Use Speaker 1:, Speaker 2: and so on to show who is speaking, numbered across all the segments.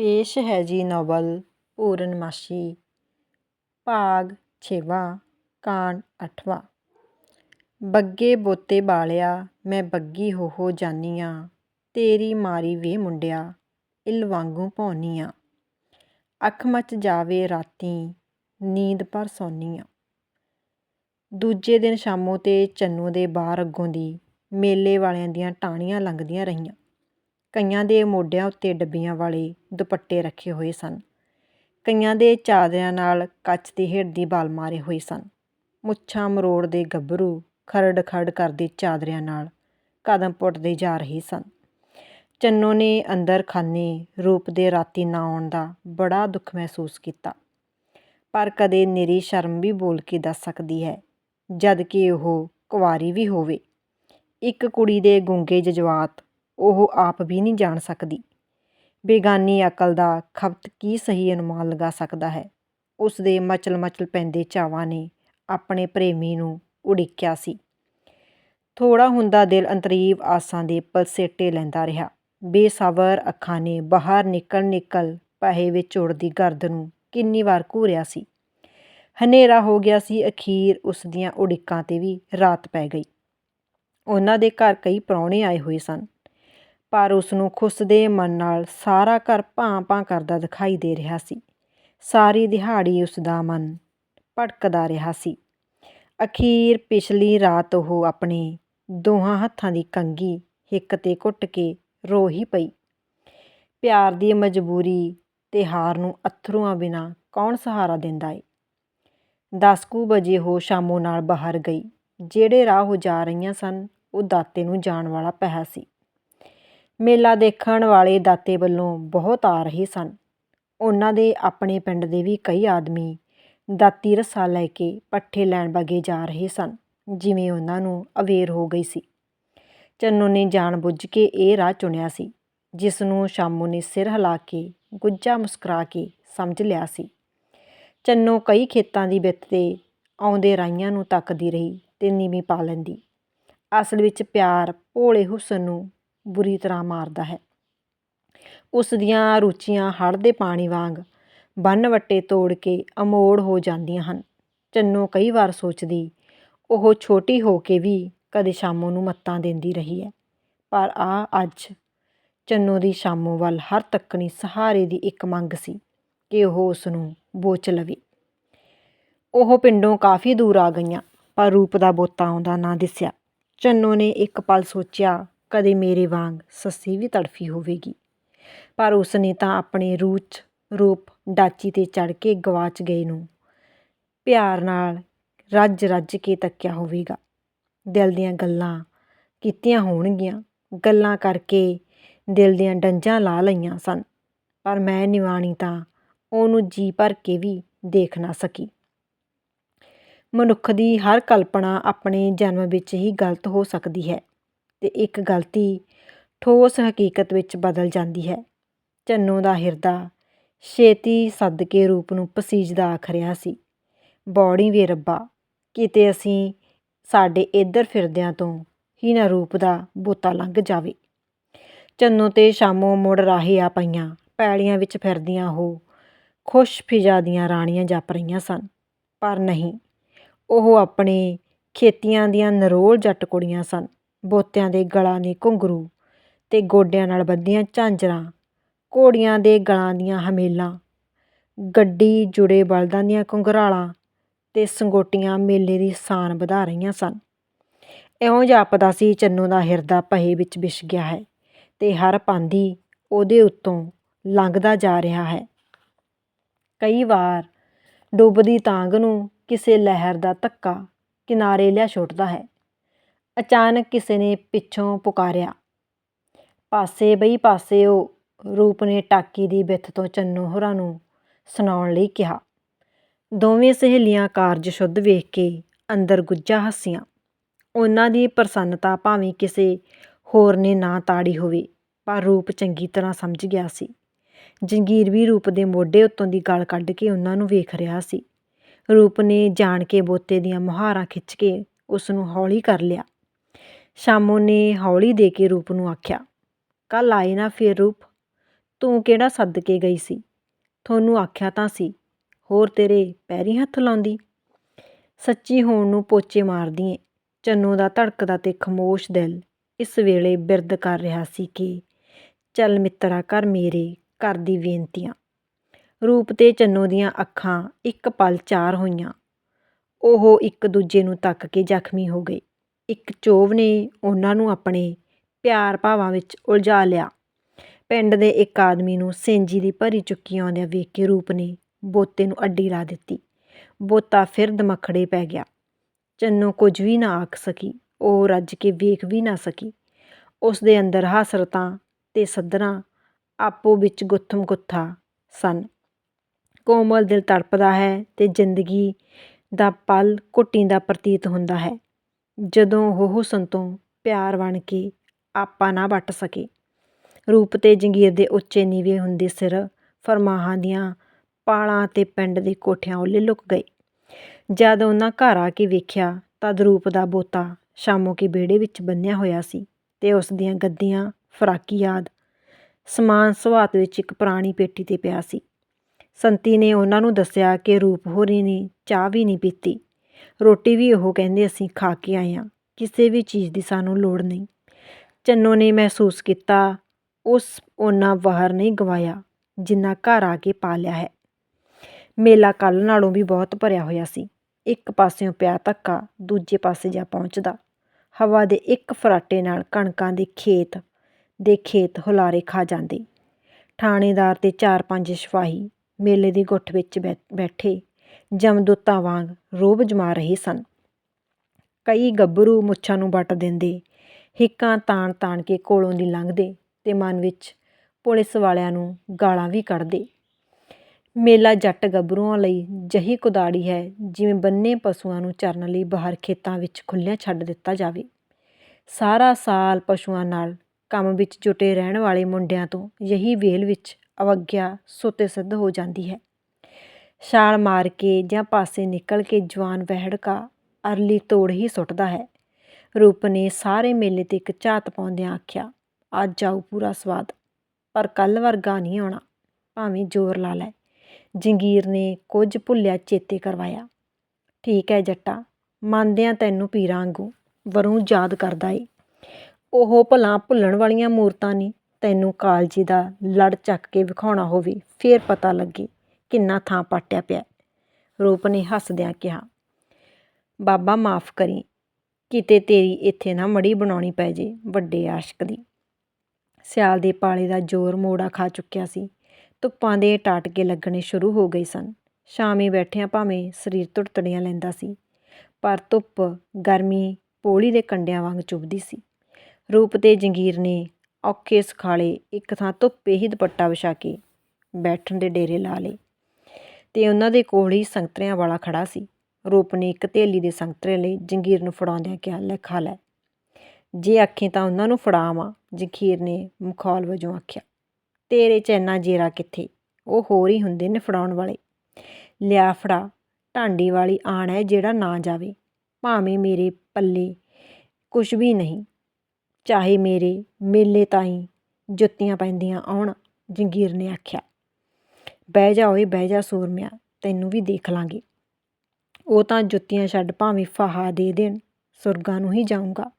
Speaker 1: ਪੇਸ਼ ਹੈ ਜੀ ਨਾਵਲ ਪੂਰਨਮਾਸ਼ੀ, ਭਾਗ ਛੇਵਾਂ, ਕਾਂਡ ਅੱਠਵਾਂ। ਬੱਗੇ ਬੋਤੇ ਬਾਲਿਆ, ਮੈਂ ਬੱਗੀ ਹੋ ਹੋ ਜਾਨੀ ਆਂ ਤੇਰੀ ਮਾਰੀ ਵੇ ਮੁੰਡਿਆ, ਇੱਲ ਵਾਂਗੂ ਭੌਂਨੀ ਅੱਖ ਮੱਚ ਜਾਵੇ ਰਾਤੀ, ਨੀਂਦ ਭਰ ਸੌਂਨੀ ਆਂ ਦੂਜੇ ਦਿਨ ਸ਼ਾਮੋਂ ਤੇ ਚੰਨੂ ਦੇ ਬਾਹਰ ਅੱਗੋਂ ਦੀ ਮੇਲੇ ਵਾਲਿਆਂ ਦੀਆਂ ਟਾਹਣੀਆਂ ਲੰਘਦੀਆਂ ਰਹੀਆਂ। ਕਈਆਂ ਦੇ ਮੋਢਿਆਂ ਉੱਤੇ ਡੱਬੀਆਂ ਵਾਲੇ ਦੁਪੱਟੇ ਰੱਖੇ ਹੋਏ ਸਨ। ਕਈਆਂ ਦੇ ਚਾਦਰਿਆਂ ਨਾਲ ਕੱਚ ਦੀ ਹੇਠ ਦੀ ਬਾਲ ਮਾਰੇ ਹੋਏ ਸਨ। ਮੁੱਛਾਂ ਮਰੋੜ ਦੇ ਗੱਭਰੂ ਖਰੜ ਖਰੜ ਕਰਦੇ ਚਾਦਰਿਆਂ ਨਾਲ ਕਦਮ ਪੁੱਟਦੇ ਜਾ ਰਹੇ ਸਨ। ਚੰਨੋ ਨੇ ਅੰਦਰ ਖਾਨੇ ਰੂਪ ਦੇ ਰਾਤੀ ਨਾ ਆਉਣ ਦਾ ਬੜਾ ਦੁੱਖ ਮਹਿਸੂਸ ਕੀਤਾ। ਪਰ ਕਦੇ ਨਿਰੀ ਸ਼ਰਮ ਵੀ ਬੋਲ ਕੇ ਦੱਸ ਸਕਦੀ ਹੈ, ਜਦ ਕਿ ਉਹ ਕੁਵਾਰੀ ਵੀ ਹੋਵੇ। ਇੱਕ ਕੁੜੀ ਦੇ ਗੁੰਗੇ ਜਜ਼ਬਾਤ ਉਹ ਆਪ ਵੀ ਨਹੀਂ ਜਾਣ ਸਕਦੀ। ਬੇਗਾਨੀ ਅਕਲ ਦਾ ਖਪਤ ਕੀ ਸਹੀ ਅਨੁਮਾਨ ਲਗਾ ਸਕਦਾ ਹੈ? ਉਸ ਦੇ ਮਚਲ ਮਚਲ ਪੈਂਦੇ ਚਾਵਾਂ ਨੇ ਆਪਣੇ ਪ੍ਰੇਮੀ ਨੂੰ ਉਡੀਕਿਆ ਸੀ। ਥੋੜਾ ਹੁੰਦਾ ਦਿਲ ਅੰਤਰੀਵ ਆਸਾਂ ਦੇ ਪਲਸੇਟੇ ਲੈਂਦਾ ਰਿਹਾ। ਬੇਸਬਰ ਅੱਖਾਂ ਨੇ ਬਾਹਰ ਨਿਕਲ ਨਿਕਲ ਪਹੇ ਵਿੱਚ ਉੜਦੀ ਗਰਦ ਨੂੰ ਕਿੰਨੀ ਵਾਰ ਘੂਰਿਆ ਸੀ। ਹਨੇਰਾ ਹੋ ਗਿਆ ਸੀ, ਅਖੀਰ ਉਸ ਦੀਆਂ ਉਡੀਕਾਂ ਤੇ ਵੀ ਰਾਤ ਪੈ ਗਈ। ਉਹਨਾਂ ਦੇ ਘਰ ਕਈ ਪ੍ਰਾਹੁਣੇ ਆਏ ਹੋਏ ਸਨ। ਪਰ ਉਸ ਨੂੰ ਖੁੱਸਦੇ ਮਨ ਨਾਲ ਸਾਰਾ ਘਰ ਭਾਂ-ਭਾਂ ਕਰਦਾ ਦਿਖਾਈ ਦੇ ਰਿਹਾ ਸੀ। ਸਾਰੀ ਦਿਹਾੜੀ ਉਸ ਦਾ ਮਨ ਭਟਕਦਾ ਰਿਹਾ ਸੀ। ਅਖੀਰ ਪਿਛਲੀ ਰਾਤ ਉਹ ਆਪਣੇ ਦੋਹਾਂ ਹੱਥਾਂ ਦੀ ਕੰਗੀ ਹਿੱਕ ਤੇ ਘੁੱਟ ਕੇ ਰੋ ਹੀ ਪਈ। ਪਿਆਰ ਦੀ ਮਜਬੂਰੀ ਤੇ ਹਾਰ ਨੂੰ ਅਥਰੂਆਂ ਬਿਨਾ ਕੌਣ ਸਹਾਰਾ ਦਿੰਦਾ ਏ? 10 ਕੁ ਵਜੇ ਉਹ ਸ਼ਾਮੋ ਨਾਲ ਬਾਹਰ ਗਈ, ਜਿਹੜੇ ਰਾਹ ਉਹ ਜਾ ਰਹੀਆਂ ਸਨ, ਉਹ ਦਾਤੇ ਨੂੰ ਜਾਣ ਵਾਲਾ ਪਹਿ ਸੀ। ਮੇਲਾ ਦੇਖਣ ਵਾਲੇ ਦਾਤੇ ਵੱਲੋਂ ਬਹੁਤ ਆ ਰਹੇ ਸਨ। ਉਹਨਾਂ ਦੇ ਆਪਣੇ ਪਿੰਡ ਦੇ ਵੀ ਕਈ ਆਦਮੀ ਦਾਤੀ ਰੱਸਾ ਲੈ ਕੇ ਪੱਠੇ ਲੈਣ ਵਗੇ ਜਾ ਰਹੇ ਸਨ, ਜਿਵੇਂ ਉਹਨਾਂ ਨੂੰ ਅਵੇਰ ਹੋ ਗਈ ਸੀ। ਚੰਨੂ ਨੇ ਜਾਣ ਬੁੱਝ ਕੇ ਇਹ ਰਾਹ ਚੁਣਿਆ ਸੀ, ਜਿਸ ਨੂੰ ਸ਼ਾਮੂ ਨੇ ਸਿਰ ਹਿਲਾ ਕੇ ਗੁੱਜਾ ਮੁਸਕਰਾ ਕੇ ਸਮਝ ਲਿਆ ਸੀ। ਚੰਨੂ ਕਈ ਖੇਤਾਂ ਦੀ ਵਿੱਤ ਤੇ ਆਉਂਦੇ ਰਾਈਆਂ ਨੂੰ ਤੱਕਦੀ ਰਹੀ ਤੇ ਨੀਵੀਂ ਪਾ ਲੈਂਦੀ। ਅਸਲ ਵਿੱਚ ਪਿਆਰ ਭੋਲੇ ਹੁਸਨ ਨੂੰ ਬੁਰੀ ਤਰ੍ਹਾਂ ਮਾਰਦਾ ਹੈ। ਉਸ ਦੀਆਂ ਰੁਚੀਆਂ ਹੜ੍ਹ ਦੇ ਪਾਣੀ ਵਾਂਗ ਬੰਨ ਵੱਟੇ ਤੋੜ ਕੇ ਅਮੋੜ ਹੋ ਜਾਂਦੀਆਂ ਹਨ। ਚੰਨੋ ਕਈ ਵਾਰ ਸੋਚਦੀ, ਉਹ ਛੋਟੀ ਹੋ ਕੇ ਵੀ ਕਦੇ ਸ਼ਾਮੋ ਨੂੰ ਮੱਤਾਂ ਦਿੰਦੀ ਰਹੀ ਹੈ। ਪਰ ਆ ਅੱਜ ਚੰਨੋ ਦੀ ਸ਼ਾਮੋ ਵੱਲ ਹਰ ਤੱਕਣੀ ਸਹਾਰੇ ਦੀ ਇੱਕ ਮੰਗ ਸੀ ਕਿ ਉਹ ਉਸ ਨੂੰ ਬੋਚ ਲਵੇ। ਉਹ ਪਿੰਡੋਂ ਕਾਫੀ ਦੂਰ ਆ ਗਈਆਂ, ਪਰ ਰੂਪ ਦਾ ਬੋਤਾ ਆਉਂਦਾ ਨਾ ਦਿਸਿਆ। ਚੰਨੋ ਨੇ ਇੱਕ ਪਲ ਸੋਚਿਆ ਕਦੇ ਮੇਰੇ ਵਾਂਗ ਸੱਸੀ ਵੀ ਤੜਫੀ ਹੋਵੇਗੀ। ਪਰ ਉਸ ਨੇ ਤਾਂ ਆਪਣੇ ਰੂਚ, ਰੂਪ ਡਾਚੀ ਤੇ ਚੜ ਕੇ ਗਵਾਚ ਗਏ ਨੂੰ। ਪਿਆਰ ਨਾਲ ਰੱਜ ਰੱਜ ਕੇ ਤੱਕਿਆ ਹੋਵੇਗਾ। ਦਿਲ ਦੀਆਂ ਗੱਲਾਂ ਕੀਤੀਆਂ ਹੋਣਗੀਆਂ। ਗੱਲਾਂ ਕਰਕੇ ਦਿਲ ਦੀਆਂ ਡੰਜਾਂ ਲਾ ਲਈਆਂ ਸਨ। ਪਰ ਮੈਂ ਨਿਵਾਣੀ ਤਾਂ ਉਹਨੂੰ ਜੀ ਭਰ ਕੇ ਵੀ ਦੇਖ ਨਾ ਸਕੀ। ਮਨੁੱਖ ਦੀ ਹਰ ਕਲਪਨਾ ਆਪਣੇ ਜਨਮ ਵਿੱਚ ਹੀ ਗਲਤ ਹੋ ਸਕਦੀ ਹੈ। ਅਤੇ ਇੱਕ ਗਲਤੀ ਠੋਸ ਹਕੀਕਤ ਵਿੱਚ ਬਦਲ ਜਾਂਦੀ ਹੈ। ਝੰਨੋ ਦਾ ਹਿਰਦਾ ਛੇਤੀ ਸੱਦ ਕੇ ਰੂਪ ਨੂੰ ਪਸੀਜਦਾ ਆਖ ਰਿਹਾ ਸੀ। ਬੌੜੀ ਵੇ ਰੱਬਾ, ਕਿਤੇ ਅਸੀਂ ਸਾਡੇ ਇੱਧਰ ਫਿਰਦਿਆਂ ਤੋਂ ਹੀ ਨਾ ਰੂਪ ਦਾ ਬੋਤਾ ਲੰਘ ਜਾਵੇ। ਚੰਨੂ ਤੇ ਸ਼ਾਮੋ ਮੁੜ ਰਾਹੇ ਆ ਪਈਆਂ, ਪੈਲੀਆਂ ਵਿੱਚ ਫਿਰਦੀਆਂ ਉਹ ਖੁਸ਼ ਫਿਜ਼ਾ ਦੀਆਂ ਰਾਣੀਆਂ ਜਪ ਰਹੀਆਂ ਸਨ। ਪਰ ਨਹੀਂ, ਉਹ ਆਪਣੇ ਖੇਤੀਆਂ ਦੀਆਂ ਨਰੋਲ ਜੱਟ ਕੁੜੀਆਂ ਸਨ। ਬੋਤਿਆਂ ਦੇ ਗਲਾਂ ਦੇ ਘੁੰਗਰੂ ਅਤੇ ਗੋਡਿਆਂ ਨਾਲ ਬੱਧੀਆਂ ਝਾਂਜਰਾਂ, ਘੋੜੀਆਂ ਦੇ ਗਲਾਂ ਦੀਆਂ ਹਮੇਲਾਂ, ਗੱਡੀ ਜੁੜੇ ਬਲਦਾਂ ਦੀਆਂ ਘੁੰਗਰਾਲਾਂ ਅਤੇ ਸੰਗੋਟੀਆਂ ਮੇਲੇ ਦੀ ਸਾਨ ਵਧਾ ਰਹੀਆਂ ਸਨ। ਇਉਂ ਜਾਪਦਾ ਸੀ ਚੰਨੂ ਦਾ ਹਿਰਦਾ ਪਹੇ ਵਿੱਚ ਵਿਛ ਗਿਆ ਹੈ ਅਤੇ ਹਰ ਪਾਂਦੀ ਉਹਦੇ ਉੱਤੋਂ ਲੰਘਦਾ ਜਾ ਰਿਹਾ ਹੈ। ਕਈ ਵਾਰ ਡੁੱਬਦੀ ਤਾਂਗ ਨੂੰ ਕਿਸੇ ਲਹਿਰ ਦਾ ਧੱਕਾ ਕਿਨਾਰੇ ਲਿਆ ਛੁੱਟਦਾ ਹੈ। ਅਚਾਨਕ ਕਿਸੇ ਨੇ ਪਿੱਛੋਂ ਪੁਕਾਰਿਆ, ਪਾਸੇ ਬਈ, ਪਾਸੇ ਉਹ ਰੂਪ ਨੇ ਟਾਕੀ ਦੀ ਵਿੱਥ ਤੋਂ ਚੰਨੂ ਹੋਰਾਂ ਨੂੰ ਸੁਣਾਉਣ ਲਈ ਕਿਹਾ। ਦੋਵੇਂ ਸਹੇਲੀਆਂ ਕਾਰਜ ਸ਼ੁੱਧ ਵੇਖ ਕੇ ਅੰਦਰ ਗੁੱਜਾ ਹੱਸੀਆਂ। ਉਹਨਾਂ ਦੀ ਪ੍ਰਸੰਨਤਾ ਭਾਵੇਂ ਕਿਸੇ ਹੋਰ ਨੇ ਨਾ ਤਾੜੀ ਹੋਵੇ, ਪਰ ਰੂਪ ਚੰਗੀ ਤਰ੍ਹਾਂ ਸਮਝ ਗਿਆ ਸੀ। ਜੰਗੀਰ ਵੀ ਰੂਪ ਦੇ ਮੋਢੇ ਉੱਤੋਂ ਦੀ ਗਲ ਕੱਢ ਕੇ ਉਹਨਾਂ ਨੂੰ ਵੇਖ ਰਿਹਾ ਸੀ। ਰੂਪ ਨੇ ਜਾਣ ਕੇ ਬੋਤੇ ਦੀਆਂ ਮੁਹਾਰਾਂ ਖਿੱਚ ਕੇ ਉਸ ਨੂੰ ਹੌਲੀ ਕਰ ਲਿਆ। ਸ਼ਾਮੋ ਨੇ ਹੌਲੀ ਦੇ ਕੇ ਰੂਪ ਨੂੰ ਆਖਿਆ ਕੱਲ ਆਏ ਨਾ ਫਿਰ ਰੂਪ, ਤੂੰ ਕਿਹੜਾ ਸੱਦ ਕੇ ਗਈ ਸੀ? ਤੁਹਾਨੂੰ ਆਖਿਆ ਤਾਂ ਸੀ, ਹੋਰ ਤੇਰੇ ਪੈਰੀ ਹੱਥ ਲਾਉਂਦੀ। ਸੱਚੀ ਹੋਣ ਨੂੰ ਪੋਚੇ ਮਾਰਦੀ ਏ ਚੰਨੂ ਦਾ ਧੜਕਦਾ ਤੇ ਖਮੋਸ਼ ਦਿਲ ਇਸ ਵੇਲੇ ਬਿਰਦ ਕਰ ਰਿਹਾ ਸੀ ਕਿ, ਚੱਲ ਮਿੱਤਰਾ, ਕਰ ਮੇਰੇ ਘਰ ਦੀ ਬੇਨਤੀਆਂ। ਰੂਪ ਤੇ ਚੰਨੋ ਦੀਆਂ ਅੱਖਾਂ ਇੱਕ ਪਲ ਚਾਰ ਹੋਈਆਂ। ਉਹ ਇੱਕ ਦੂਜੇ ਨੂੰ ਤੱਕ ਕੇ ਜ਼ਖਮੀ ਹੋ ਗਏ। ਇੱਕ ਚੋਭ ਨੇ ਉਹਨਾਂ ਨੂੰ ਆਪਣੇ ਪਿਆਰ ਭਾਵਾਂ ਵਿੱਚ ਉਲਝਾ ਲਿਆ। ਪਿੰਡ ਦੇ ਇੱਕ ਆਦਮੀ ਨੂੰ ਸੇਂਜੀ ਦੀ ਭਰੀ ਚੁੱਕੀ ਆਉਂਦਿਆਂ ਵੇਖ ਕੇ ਰੂਪ ਨੇ ਬੋਤੇ ਨੂੰ ਅੱਡੀ ਲਾ ਦਿੱਤੀ। ਬੋਤਾ ਫਿਰ ਦਮਖੜੇ ਪੈ ਗਿਆ। ਚੰਨੋ ਕੁਝ ਵੀ ਨਾ ਆਖ ਸਕੀ, ਉਹ ਰੱਜ ਕੇ ਵੇਖ ਵੀ ਨਾ ਸਕੀ। ਉਸ ਦੇ ਅੰਦਰ ਹਸਰਤਾਂ ਤੇ ਸੱਧਰਾਂ ਆਪੋ ਵਿੱਚ ਗੁੱਥਮ ਗੁੱਥਾ ਸਨ। ਕੋਮਲ ਦਿਲ ਤੜਪਦਾ ਹੈ ਤੇ ਜ਼ਿੰਦਗੀ ਦਾ ਪਲ ਘੁੱਟੀ ਦਾ ਪ੍ਰਤੀਤ ਹੁੰਦਾ ਹੈ। ਜਦੋਂ ਉਹ ਹੁਸਨ ਤੋਂ ਪਿਆਰ ਬਣ ਕੇ ਆਪਾ ਨਾ ਵੱਟ ਸਕੇ। ਰੂਪ ਤੇ ਜੰਗੀਰ ਦੇ ਉੱਚੇ ਨੀਵੇਂ ਹੁੰਦੇ ਸਿਰ ਫਰਮਾਹਾਂ ਦੀਆਂ ਪਾਲਾਂ ਤੇ ਪਿੰਡ ਦੇ ਕੋਠਿਆਂ ਉੱਲੇ ਲੁਕ ਗਏ। ਜਦ ਉਹਨਾਂ ਘਰ ਆ ਕੇ ਵੇਖਿਆ ਤਦ ਰੂਪ ਦਾ ਬੋਤਾ ਸ਼ਾਮੋ ਕੇ ਵਿਹੜੇ ਵਿੱਚ ਬੰਨਿਆ ਹੋਇਆ ਸੀ ਤੇ ਉਸ ਦੀਆਂ ਗੱਦੀਆਂ ਫਰਾਕੀ ਯਾਦ ਸਮਾਨ ਸੁਹਾਤ ਵਿੱਚ ਇੱਕ ਪੁਰਾਣੀ ਪੇਟੀ ਤੇ ਪਿਆ ਸੀ। ਸੰਤੀ ਨੇ ਉਹਨਾਂ ਨੂੰ ਦੱਸਿਆ ਕਿ ਰੂਪ ਹੋਰੀ ਨੇ ਚਾਹ ਵੀ ਨਹੀਂ ਪੀਤੀ। ਰੋਟੀ ਵੀ ਉਹ ਕਹਿੰਦੇ ਅਸੀਂ ਖਾ ਕੇ ਆਏ ਹਾਂ, ਕਿਸੇ ਵੀ ਚੀਜ਼ ਦੀ ਸਾਨੂੰ ਲੋੜ ਨਹੀਂ। ਚੰਨੋ ਨੇ ਮਹਿਸੂਸ ਕੀਤਾ, ਉਸ ਓਨਾ ਬਾਹਰ ਨਹੀਂ ਗਵਾਇਆ, ਜਿੰਨਾ ਘਰ ਆ ਕੇ ਪਾ ਲਿਆ ਹੈ। ਮੇਲਾ ਕੱਲ ਨਾਲੋਂ ਵੀ ਬਹੁਤ ਭਰਿਆ ਹੋਇਆ ਸੀ। ਇੱਕ ਪਾਸਿਓਂ ਪਿਆ ਧੱਕਾ, ਦੂਜੇ ਪਾਸੇ ਜਾ ਪਹੁੰਚਦਾ। ਹਵਾ ਦੇ ਇੱਕ ਫਰਾਟੇ ਨਾਲ ਕਣਕਾਂ ਦੇ ਖੇਤ ਦੇ ਖੇਤ ਹੁਲਾਰੇ ਖਾ ਜਾਂਦੇ। ਥਾਣੇਦਾਰ ਤੇ ਚਾਰ ਪੰਜ ਸਿਪਾਹੀ ਮੇਲੇ ਦੀ ਗੁੱਠ ਵਿੱਚ ਬੈ- ਬੈਠੇ ਜਮਦੂਤਾਂ ਵਾਂਗ ਰੋਬ ਜਮਾ ਰਹੇ ਸਨ। ਕਈ ਗੱਭਰੂ ਮੁੱਛਾਂ ਨੂੰ ਵੱਟ ਦਿੰਦੇ, ਹਿੱਕਾਂ ਤਾਣ ਤਾਣ ਕੇ ਕੋਲੋਂ ਦੀ ਲੰਘਦੇ ਤੇ ਮਨ ਵਿੱਚ ਪੁਲਿਸ ਵਾਲਿਆਂ ਨੂੰ ਗਾਲਾਂ ਵੀ ਕੱਢਦੇ। ਮੇਲਾ ਜੱਟ ਗੱਭਰੂਆਂ ਲਈ ਜਹੀ ਕੁਦਾੜੀ ਹੈ, ਜਿਵੇਂ ਬੰਨੇ ਪਸ਼ੂਆਂ ਨੂੰ ਚਰਨ ਲਈ ਬਾਹਰ ਖੇਤਾਂ ਵਿੱਚ ਖੁੱਲ੍ਹਿਆਂ ਛੱਡ ਦਿੱਤਾ ਜਾਵੇ। ਸਾਰਾ ਸਾਲ ਪਸ਼ੂਆਂ ਨਾਲ ਕੰਮ ਵਿੱਚ ਜੁਟੇ ਰਹਿਣ ਵਾਲੇ ਮੁੰਡਿਆਂ ਤੋਂ ਯਹੀ ਵੇਲ ਵਿੱਚ ਅਵਗਿਆ ਸੁੱਤੇ ਸਿੱਧ ਹੋ ਜਾਂਦੀ ਹੈ। ਛਾਲ ਮਾਰ ਕੇ ਜਾਂ ਪਾਸੇ ਨਿਕਲ ਕੇ ਜਵਾਨ ਵਹਿੜਕਾ ਅਰਲੀ ਤੋੜ ਹੀ ਸੁੱਟਦਾ ਹੈ। ਰੂਪ ਨੇ ਸਾਰੇ ਮੇਲੇ ਤੇ ਇੱਕ ਝਾਤ ਪਾਉਂਦਿਆਂ ਆਖਿਆ, ਅੱਜ ਆਊ ਪੂਰਾ ਸਵਾਦ, ਪਰ ਕੱਲ ਵਰਗਾ ਨਹੀਂ ਆਉਣਾ, ਭਾਵੇਂ ਜ਼ੋਰ ਲਾ ਲੈ। ਜੰਗੀਰ ਨੇ ਕੁਝ ਭੁੱਲਿਆ ਚੇਤੇ ਕਰਵਾਇਆ। ਠੀਕ ਹੈ ਜੱਟਾ, ਮੰਨਦਿਆਂ ਤੈਨੂੰ ਪੀਰਾਂ ਵਾਂਗੂ, ਵਰੋਂ ਯਾਦ ਕਰਦਾ ਏ। ਉਹ ਭਲਾ ਭੁੱਲਣ ਵਾਲੀਆਂ ਮੂਰਤਾਂ ਨਹੀਂ ਤੈਨੂੰ ਕਾਲਜੀ ਦਾ ਲੜ ਚੱਕ ਕੇ ਵਿਖਾਉਣਾ ਹੋਵੇ, ਫੇਰ ਪਤਾ ਲੱਗੇ। ਕਿੰਨਾ ਥਾਂ ਪਾਟਿਆ ਪਿਆ। ਰੂਪ ਨੇ ਹੱਸਦਿਆਂ ਕਿਹਾ, ਬਾਬਾ, ਮਾਫ ਕਰੀ। ਕਿਤੇ ਤੇਰੀ ਇੱਥੇ ਨਾ ਮੜੀ ਬਣਾਉਣੀ ਪੈ ਜੇ, ਵੱਡੇ ਆਸ਼ਕ ਦੀ। ਸਿਆਲ ਦੇ ਪਾਲੇ ਦਾ ਜ਼ੋਰ ਮੋੜਾ ਖਾ ਚੁੱਕਿਆ ਸੀ। ਧੁੱਪਾਂ ਦੇ ਟਾਟਕੇ ਲੱਗਣੇ ਸ਼ੁਰੂ ਹੋ ਗਏ ਸਨ। ਸ਼ਾਮੀ ਬੈਠਿਆਂ ਭਾਵੇਂ ਸਰੀਰ ਤੁੜਤੜੀਆਂ ਲੈਂਦਾ ਸੀ, ਪਰ ਧੁੱਪ ਗਰਮੀ ਪੋਲੀ ਦੇ ਕੰਡਿਆਂ ਵਾਂਗ ਚੁੱਭਦੀ ਸੀ। ਰੂਪ ਤੇ ਜੰਗੀਰ ਨੇ ਔਖੇ ਸਖਾਲੇ ਇੱਕ ਥਾਂ ਧੁੱਪੇ ਹੀ ਦੁਪੱਟਾ ਵਿਛਾ ਕੇ ਬੈਠਣ ਦੇ ਡੇਰੇ ਲਾ ਲਏ। ਤੇ ਉਹਨਾਂ ਦੇ ਕੋਲ ਹੀ ਸੰਗਤਰਿਆਂ ਵਾਲਾ ਖੜਾ ਸੀ। ਰੂਪ ਨੇ ਇੱਕ ਥੇਲੀ ਦੇ ਸੰਗਤਰੇ ਲਈ ਜੰਗੀਰ ਨੂੰ ਫੜਾਉਂਦਿਆਂ ਕਿਹਾ, ਲੈ ਖਾ ਲੈ। ਜੇ ਆਖੇ ਤਾਂ ਉਹਨਾਂ ਨੂੰ ਫੜਾਵਾਂ, ਜੰਗੀਰ ਨੇ ਮਖੌਲ ਵਜੋਂ ਆਖਿਆ। ਤੇਰੇ ਚ ਇੰਨਾ ਜੇਰਾ ਕਿੱਥੇ? ਉਹ ਹੋਰ ਹੀ ਹੁੰਦੇ ਨੇ ਫੜਾਉਣ ਵਾਲੇ। ਲਿਆ ਫੜਾ, ਢਾਂਡੀ ਵਾਲੀ ਆਣ ਹੈ ਜਿਹੜਾ ਨਾ ਜਾਵੇ। ਭਾਵੇਂ ਮੇਰੇ ਪੱਲੇ ਕੁਛ ਵੀ ਨਹੀਂ, ਚਾਹੇ ਮੇਰੇ ਮੇਲੇ ਤਾਈਂ ਜੁੱਤੀਆਂ ਪੈਂਦੀਆਂ ਆਉਣ, ਜੰਗੀਰ ਨੇ ਆਖਿਆ। ਬਹਿ ਜਾ ਓਏ, ਬਹਿ ਜਾ ਸੂਰਮਿਆ, ਤੈਨੂੰ ਵੀ ਦੇਖ ਲਾਂਗੇ। ਉਹ ਤਾਂ ਜੁੱਤੀਆਂ ਛੱਡ ਭਾਵੇਂ ਫਾਹਾ ਦੇ ਦੇਣ, ਸੁਰਗਾਂ ਨੂੰ ਹੀ ਜਾਊਂਗਾ।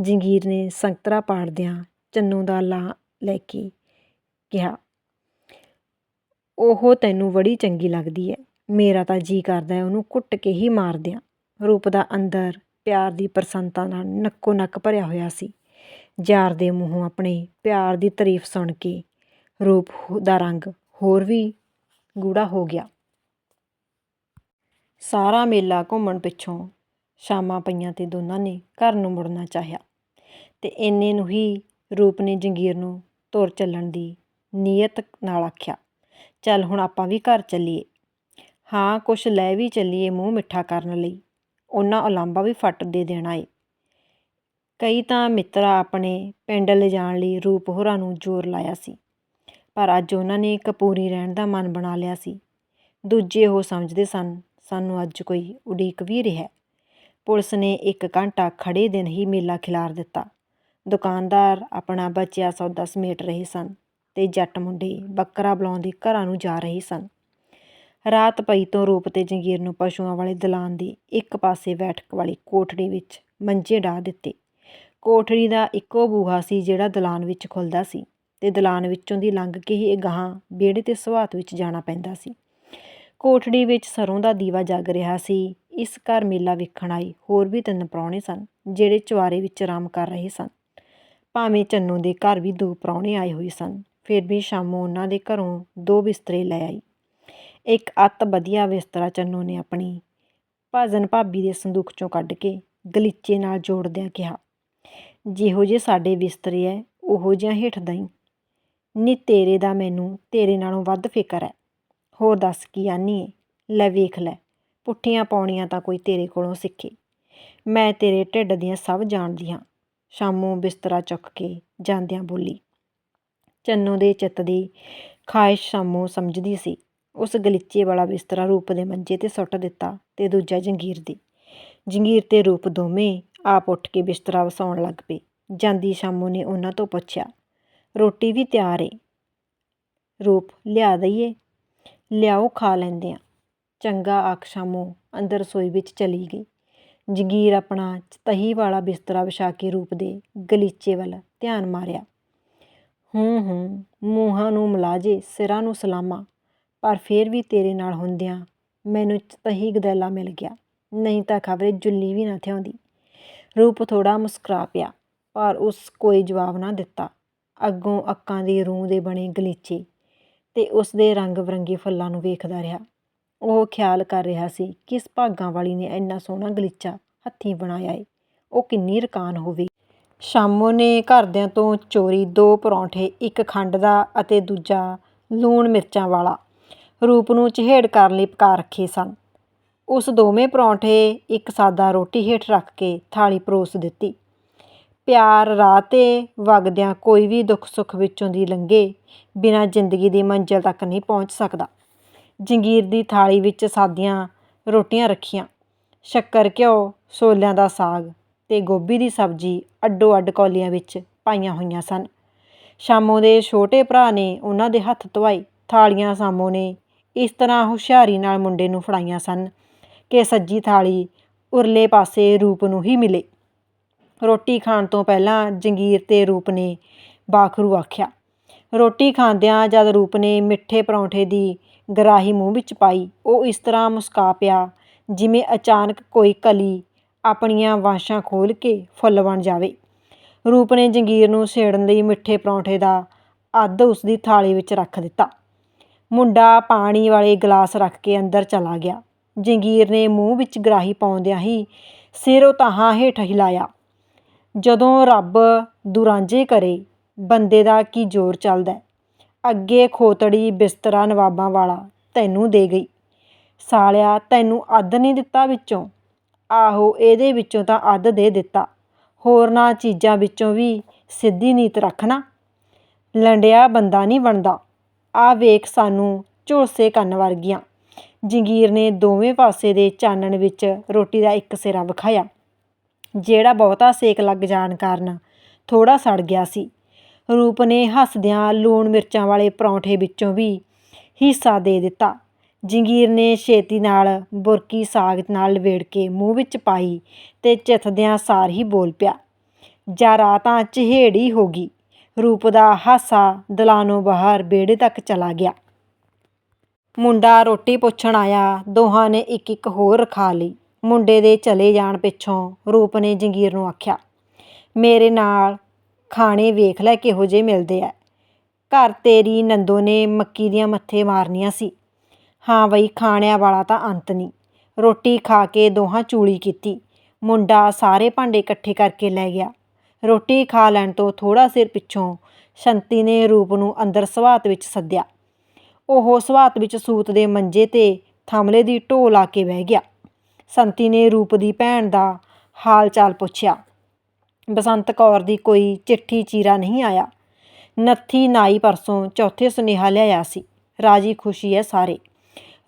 Speaker 1: ਜੰਗੀਰ ਨੇ ਸੰਗਤਰਾ ਪਾੜਦਿਆਂ ਚੰਨੂ ਦਾ ਲਾ ਲੈ ਕੇ ਕਿਹਾ, ਉਹ ਤੈਨੂੰ ਬੜੀ ਚੰਗੀ ਲੱਗਦੀ ਹੈ ਮੇਰਾ ਤਾਂ ਜੀ ਕਰਦਾ ਹੈ ਉਹਨੂੰ ਕੁੱਟ ਕੇ ਹੀ ਮਾਰ ਦਿਆਂ ਰੂਪ ਦਾ ਅੰਦਰ ਪਿਆਰ ਦੀ ਪ੍ਰਸੰਨਤਾ ਨਾਲ ਨੱਕੋ ਨੱਕ ਭਰਿਆ ਹੋਇਆ ਸੀ। ਯਾਰ ਦੇ ਮੂੰਹੋਂ ਆਪਣੇ ਪਿਆਰ ਦੀ ਤਾਰੀਫ ਸੁਣ ਕੇ ਰੂਪ ਦਾ ਰੰਗ ਹੋਰ ਵੀ ਗੂੜਾ ਹੋ ਗਿਆ। ਸਾਰਾ ਮੇਲਾ ਘੁੰਮਣ ਪਿੱਛੋਂ ਸ਼ਾਮਾਂ ਪਈਆਂ ਤੇ ਦੋਨਾਂ ਨੇ ਘਰ ਨੂੰ ਮੁੜਨਾ ਚਾਹਿਆ ਤੇ ਇੰਨੇ ਨੂੰ ਹੀ ਰੂਪ ਨੇ ਜੰਗੀਰ ਨੂੰ ਤੁਰ ਚੱਲਣ ਦੀ ਨੀਅਤ ਨਾਲ ਆਖਿਆ, ਚੱਲ ਹੁਣ ਆਪਾਂ ਵੀ ਘਰ ਚੱਲੀਏ। ਹਾਂ, ਕੁਛ ਲੈ ਵੀ ਚੱਲੀਏ ਮੂੰਹ ਮਿੱਠਾ ਕਰਨ ਲਈ। ਉਹਨਾਂ ਉਲਾਂਬਾ ਵੀ ਫੱਟ ਦੇ ਦੇਣਾ ਏ। ਕਈ ਤਾਂ ਮਿੱਤਰਾ ਆਪਣੇ ਪਿੰਡ ਲਿਜਾਣ ਲਈ ਰੂਪ ਹੋਰਾਂ ਨੂੰ ਜ਼ੋਰ ਲਾਇਆ ਸੀ। ਪਰ ਅੱਜ ਉਹਨਾਂ ਨੇ ਕਪੂਰੀ ਰਹਿਣ ਦਾ ਮਨ ਬਣਾ ਲਿਆ ਸੀ। ਦੂਜੇ ਉਹ ਸਮਝਦੇ ਸਨ, ਸਾਨੂੰ ਅੱਜ ਕੋਈ ਉਡੀਕ ਵੀ ਰਿਹਾ। ਪੁਲਿਸ ਨੇ ਇੱਕ ਘੰਟਾ ਖੜੇ ਦਿਨ ਹੀ ਮੇਲਾ ਖਿਲਾਰ ਦਿੱਤਾ। ਦੁਕਾਨਦਾਰ ਆਪਣਾ ਬਚਿਆ ਸੌਦਾ ਸਮੇਟ ਰਹੇ ਸਨ ਤੇ ਜੱਟ ਮੁੰਡੇ ਬੱਕਰਾ ਬੁਲਾਉਂਦੇ ਘਰਾਂ ਨੂੰ ਜਾ ਰਹੇ ਸਨ। ਰਾਤ ਪਈ ਤੋਂ ਰੂਪ ਤੇ ਜੰਗੀਰ ਨੂੰ ਪਸ਼ੂਆਂ ਵਾਲੇ ਦਲਾਨ ਦੀ ਇੱਕ ਪਾਸੇ ਬੈਠਕ ਵਾਲੀ ਕੋਠੜੀ ਵਿੱਚ ਮੰਜੇ ਢਾ ਦਿੱਤੇ। ਕੋਠੜੀ ਦਾ ਇੱਕੋ ਬੂਹਾ ਸੀ ਜਿਹੜਾ ਦਲਾਨ ਵਿੱਚ ਖੁੱਲਦਾ ਸੀ। ਤੇ ਦਲਾਨ ਵਿੱਚੋਂ ਦੀ ਲੰਘ ਕੇ ਹੀ ਇਹ ਗਾਹਾਂ ਵਿਹੜੇ ਤੇ ਸਵਾਤ ਵਿੱਚ ਜਾਣਾ ਪੈਂਦਾ ਸੀ। ਕੋਠੜੀ ਵਿੱਚ ਸਰੋਂ ਦਾ ਦੀਵਾ ਜਗ ਰਿਹਾ ਸੀ। ਇਸ ਘਰ ਮੇਲਾ ਵੇਖਣ ਆਈ ਹੋਰ ਵੀ ਤਿੰਨ ਪ੍ਰਾਹੁਣੇ ਸਨ, ਜਿਹੜੇ ਚੁਆਰੇ ਵਿੱਚ ਆਰਾਮ ਕਰ ਰਹੇ ਸਨ। ਭਾਵੇਂ ਚੰਨੂ ਦੇ ਘਰ ਵੀ ਦੋ ਪ੍ਰਾਹੁਣੇ ਆਏ ਹੋਏ ਸਨ, ਫਿਰ ਵੀ ਸ਼ਾਮੋਂ ਉਹਨਾਂ ਦੇ ਘਰੋਂ ਦੋ ਬਿਸਤਰੇ ਲੈ ਆਈ। ਇੱਕ ਅੱਤ ਵਧੀਆ ਬਿਸਤਰਾ ਚੰਨੂ ਨੇ ਆਪਣੀ ਭਾਜਨ ਭਾਬੀ ਦੇ ਸੰਦੂਕ ਚੋਂ ਕੱਢ ਕੇ ਗਲੀਚੇ ਨਾਲ ਜੋੜਦਿਆਂ ਕਿਹਾ, ਜਿਹੋ ਜਿਹੇ ਸਾਡੇ ਬਿਸਤਰੇ ਐ, ਉਹੋ ਜਿਹਾ ਹੇਠ ਦਈ ਨੀ ਤੇਰੇ ਦਾ ਮੈਨੂੰ, ਤੇਰੇ ਨਾਲੋਂ ਵੱਧ ਫਿਕਰ ਹੈ ਹੋਰ ਦੱਸ ਕੀ ਆਨੀ ਏ? ਲੈ ਵੇਖ ਲੈ, ਪੁੱਠੀਆਂ ਪਾਉਣੀਆਂ ਤਾਂ ਕੋਈ ਤੇਰੇ ਕੋਲੋਂ ਸਿੱਖੇ। ਮੈਂ ਤੇਰੇ ਢਿੱਡ ਦੀਆਂ ਸਭ ਜਾਣਦੀ ਹਾਂ। ਸ਼ਾਮੋਂ ਬਿਸਤਰਾ ਚੁੱਕ ਕੇ ਜਾਂਦਿਆਂ ਬੋਲੀ, ਚੰਨੋ ਦੇ ਚਿੱਤ ਦੀ ਖਾਹਿਸ਼ ਸ਼ਾਮੋਂ ਸਮਝਦੀ ਸੀ। ਉਸ ਗਲੀਚੇ ਵਾਲਾ ਬਿਸਤਰਾ ਰੂਪ ਦੇ ਮੰਜੇ ਤੇ ਸੁੱਟ ਦਿੱਤਾ ਤੇ ਦੂਜਾ ਜੰਗੀਰ ਦੀ। ਜੰਗੀਰ ਤੇ ਰੂਪ ਦੋਵੇਂ ਆਪ ਉੱਠ ਕੇ ਬਿਸਤਰਾ ਵਸਾਉਣ ਲੱਗ ਪਏ। ਜਾਂਦੀ ਸ਼ਾਮੂ ਨੇ ਉਹਨਾਂ ਤੋਂ ਪੁੱਛਿਆ ਰੋਟੀ ਵੀ ਤਿਆਰ ਏ। ਰੂਪ, ਲਿਆ ਦਈਏ। ਲਿਆਓ, ਖਾ ਲੈਂਦੇ ਆ। ਚੰਗਾ ਆਖ ਸ਼ਾਮੂ ਅੰਦਰ ਰਸੋਈ ਵਿੱਚ ਚਲੀ ਗਈ। ਜਗੀਰ ਆਪਣਾ ਤਹੀ ਵਾਲਾ ਬਿਸਤਰਾ ਵਿਛਾ ਕੇ ਰੂਪ ਦੇ ਗਲੀਚੇ ਵੱਲ ਧਿਆਨ ਮਾਰਿਆ। ਹੂੰ ਹੂੰ, ਮੂੰਹਾਂ ਨੂੰ ਮਲਾਜੇ ਸਿਰਾਂ ਨੂੰ ਸਲਾਮਾ। ਪਰ ਫੇਰ ਵੀ ਤੇਰੇ ਨਾਲ ਹੁੰਦਿਆਂ ਮੈਨੂੰ ਤਹੀ ਗਦੈਲਾ ਮਿਲ ਗਿਆ। ਨਹੀਂ ਤਾਂ ਖਬਰੇ ਜੁੱਲੀ ਵੀ ਨਾ ਥਿਆਉਂਦੀ ਰੂਪ ਥੋੜਾ ਮੁਸਕਰਾ ਪਿਆ, ਪਰ ਉਸ ਕੋਈ ਜਵਾਬ ਨਾ ਦਿੱਤਾ। ਅੱਗੋਂ ਅੱਕਾਂ ਦੀ ਰੂਹ ਦੇ ਬਣੇ ਗਲੀਚੇ ਤੇ ਉਸ ਦੇ ਰੰਗ ਬਰੰਗੇ ਫੁੱਲਾਂ ਨੂੰ ਵੇਖਦਾ ਰਿਹਾ। ਉਹ ਖਿਆਲ ਕਰ ਰਿਹਾ ਸੀ ਕਿ ਇਸ ਭਾਗਾਂ ਵਾਲੀ ਨੇ ਇੰਨਾ ਸੋਹਣਾ ਗਲੀਚਾ ਹੱਥੀਂ ਬਣਾਇਆ ਏ। ਉਹ ਕਿੰਨੀ ਰਕਾਨ ਹੋਵੇ। ਸ਼ਾਮੋ ਨੇ ਘਰਦਿਆਂ ਤੋਂ ਚੋਰੀ ਦੋ ਪਰੌਂਠੇ, ਇੱਕ ਖੰਡ ਦਾ ਅਤੇ ਦੂਜਾ ਲੂਣ ਮਿਰਚਾਂ ਵਾਲਾ ਰੂਪ ਨੂੰ ਚਿਹੇੜ ਕਰਨ ਲਈ ਪਕਾ ਰੱਖੇ ਸਨ। ਉਸ ਦੋਵੇਂ ਪਰੌਂਠੇ ਇੱਕ ਸਾਦਾ ਰੋਟੀ ਹੇਠ ਰੱਖ ਕੇ ਥਾਲੀ ਪਰੋਸ ਦਿੱਤੀ। ਪਿਆਰ ਰਾਹ ਤੇ ਵਗਦਿਆਂ ਕੋਈ ਵੀ ਦੁੱਖ ਸੁੱਖ ਵਿੱਚੋਂ ਦੀ ਲੰਘੇ, ਬਿਨਾਂ ਜ਼ਿੰਦਗੀ ਦੀ ਮੰਜ਼ਿਲ ਤੱਕ ਨਹੀਂ ਪਹੁੰਚ ਸਕਦਾ। ਜੰਗੀਰ ਦੀ ਥਾਲੀ ਵਿੱਚ ਸਾਦੀਆਂ ਰੋਟੀਆਂ ਰੱਖੀਆਂ। ਸ਼ੱਕਰ ਘਿਓ, ਛੋਲਿਆਂ ਦਾ ਸਾਗ ਤੇ ਗੋਭੀ ਦੀ ਸਬਜ਼ੀ ਅੱਡੋ ਅੱਡ ਕੌਲੀਆਂ ਵਿੱਚ ਪਾਈਆਂ ਹੋਈਆਂ ਸਨ। ਸ਼ਾਮੋ ਦੇ ਛੋਟੇ ਭਰਾ ਨੇ ਉਹਨਾਂ ਦੇ ਹੱਥ ਧਵਾਏ ਥਾਲੀਆਂ ਸਾਮੋ ਨੇ ਇਸ ਤਰ੍ਹਾਂ ਹੁਸ਼ਿਆਰੀ ਨਾਲ ਮੁੰਡੇ ਨੂੰ ਫੜਾਈਆਂ ਸਨ ਕਿ ਸੱਜੀ ਥਾਲੀ ਉਰਲੇ ਪਾਸੇ ਰੂਪ ਨੂੰ ਹੀ ਮਿਲੇ। ਰੋਟੀ ਖਾਣ ਤੋਂ ਪਹਿਲਾਂ ਜੰਗੀਰ ਤੇ ਰੂਪ ਨੇ ਬਾਖਰੂ ਆਖਿਆ। ਰੋਟੀ ਖਾਂਦਿਆਂ ਜਦ ਰੂਪ ਨੇ ਮਿੱਠੇ ਪਰੌਂਠੇ ਦੀ ਗਰਾਹੀ ਮੂੰਹ ਵਿੱਚ ਪਾਈ, ਉਹ ਇਸ ਤਰ੍ਹਾਂ ਮੁਸਕਾ ਪਿਆ ਜਿਵੇਂ ਅਚਾਨਕ ਕੋਈ ਕਲੀ ਆਪਣੀਆਂ ਵਾਸ਼ਾਂ ਖੋਲ ਕੇ ਫੁੱਲ ਬਣ ਜਾਵੇ। ਰੂਪ ਨੇ ਜੰਗੀਰ ਨੂੰ ਛੇੜਨ ਲਈ ਮਿੱਠੇ ਪਰੌਂਠੇ ਦਾ ਅੱਧ ਉਸ ਦੀ ਥਾਲੀ ਵਿੱਚ ਰੱਖ ਦਿੱਤਾ। ਮੁੰਡਾ ਪਾਣੀ ਵਾਲੇ ਗਲਾਸ ਰੱਖ ਕੇ ਅੰਦਰ ਚਲਾ ਗਿਆ। ਜੰਗੀਰ ਨੇ ਮੂੰਹ ਵਿੱਚ ਗਰਾਹੀ ਪਾਉਂਦਿਆਂ ਹੀ ਸਿਰ ਉਤਾਹਾਂ ਹੇਠ ਹਿਲਾਇਆ। ਜਦੋਂ ਰੱਬ ਦੁਰਾਂਝੇ ਕਰੇ, ਬੰਦੇ ਦਾ ਕੀ ਜ਼ੋਰ ਚੱਲਦਾ ਅੱਗੇ ਖੋਤੜੀ ਬਿਸਤਰਾ ਨਵਾਬਾਂ ਵਾਲਾ ਤੈਨੂੰ ਦੇ ਗਈ। ਸਾਲਿਆ, ਤੈਨੂੰ ਅੱਧ ਨਹੀਂ ਦਿੱਤਾ ਵਿੱਚੋਂ? ਆਹੋ, ਇਹਦੇ ਵਿੱਚੋਂ ਤਾਂ ਅੱਧ ਦੇ ਦਿੱਤਾ। ਹੋਰਨਾਂ ਚੀਜ਼ਾਂ ਵਿੱਚੋਂ ਵੀ ਸਿੱਧੀ ਨੀਤ ਰੱਖਣਾ। ਲੰਡਿਆ ਬੰਦਾ ਨਹੀਂ ਬਣਦਾ। ਆ ਵੇਖ ਸਾਨੂੰ ਝੋਸੇ ਕੰਨ ਵਰਗੀਆਂ। ਜੰਗੀਰ ਨੇ ਦੋਵੇਂ ਪਾਸੇ ਦੇ ਚਾਨਣ ਵਿੱਚ ਰੋਟੀ ਦਾ ਇੱਕ ਸਿਰਾ ਵਿਖਾਇਆ। ਜਿਹੜਾ ਬਹੁਤਾ ਸੇਕ ਲੱਗ ਜਾਣ ਕਾਰਨ ਥੋੜਾ ਸੜ ਗਿਆ ਸੀ। ਰੂਪ ਨੇ ਹੱਸਦਿਆਂ ਲੂਣ ਮਿਰਚਾਂ ਵਾਲੇ ਪਰੌਂਠੇ ਵਿੱਚੋਂ ਵੀ ਹਿੱਸਾ ਦੇ ਦਿੱਤਾ। ਜੰਗੀਰ ਨੇ ਛੇਤੀ ਨਾਲ ਬੁਰਕੀ ਸਾਗ ਨਾਲ ਲਵੇੜ ਕੇ ਮੂੰਹ ਵਿੱਚ ਪਾਈ ਤੇ ਚਿੱਥਦਿਆਂ ਸਾਰ ਹੀ ਬੋਲ ਪਿਆ, ਜਾ ਰਾਤਾਂ ਚਿਹੇੜੀ ਹੋ ਗਈ। ਰੂਪ ਦਾ ਹਾਸਾ ਦਲਾਨੋਂ ਬਾਹਰ ਬੇੜੇ ਤੱਕ ਚਲਾ ਗਿਆ। ਮੁੰਡਾ ਰੋਟੀ ਪੁੱਛਣ ਆਇਆ, ਦੋਹਾਂ ਨੇ ਇੱਕ ਇੱਕ ਹੋਰ ਰਖਾ ਲਈ। ਮੁੰਡੇ ਦੇ ਚਲੇ ਜਾਣ ਪਿੱਛੋਂ ਰੂਪ ਨੇ ਜੰਗੀਰ ਨੂੰ ਆਖਿਆ, ਮੇਰੇ ਨਾਲ ਖਾਣੇ ਵੇਖ ਲੈ ਕਿਹੋ ਜਿਹੇ ਮਿਲਦੇ ਆ। ਘਰ ਤੇਰੀ ਨੰਦੋ ਨੇ ਮੱਕੀ ਦੀਆਂ ਮੱਥੇ ਮਾਰਨੀਆਂ ਸੀ। ਹਾਂ ਬਈ, ਖਾਣਿਆਂ ਵਾਲਾ ਤਾਂ ਅੰਤ ਨਹੀਂ। ਰੋਟੀ ਖਾ ਕੇ ਦੋਹਾਂ ਚੂਲੀ ਕੀਤੀ। ਮੁੰਡਾ ਸਾਰੇ ਭਾਂਡੇ ਇਕੱਠੇ ਕਰਕੇ ਲੈ ਗਿਆ। ਰੋਟੀ ਖਾ ਲੈਣ ਤੋਂ ਥੋੜਾ ਸਿਰ ਪਿੱਛੋਂ ਸ਼ੰਤੀ ਨੇ ਰੂਪ ਨੂੰ ਅੰਦਰ ਸਵਾਤ ਵਿੱਚ ਸੱਦਿਆ। ਉਹ ਸਵਾਤ ਵਿੱਚ ਸੂਤ ਦੇ ਮੰਜੇ ਤੇ ਥਮਲੇ ਦੀ ਢੋਲ ਆ ਕੇ ਬਹਿ ਗਿਆ। ਸੰਤੀ ਨੇ ਰੂਪ ਦੀ ਭੈਣ ਦਾ ਹਾਲ ਚਾਲ ਪੁੱਛਿਆ। ਬਸੰਤ ਕੌਰ ਦੀ ਕੋਈ ਚਿੱਠੀ ਚੀਰਾ ਨਹੀਂ ਆਇਆ। ਨੱਥੀ ਨਾਈ ਪਰਸੋਂ ਚੌਥੇ ਸੁਨੇਹਾ ਲਿਆਇਆ ਸੀ। ਰਾਜੀ ਖੁਸ਼ੀ ਹੈ ਸਾਰੇ।